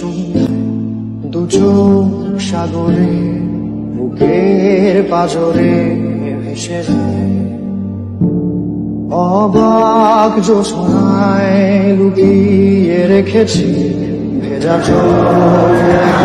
সন্ধ্যায় সাগরে বুকের পাজরে ভেসে যায়। অবাক জোছনায় লুকিয়ে রেখেছি ভেজা চোখ।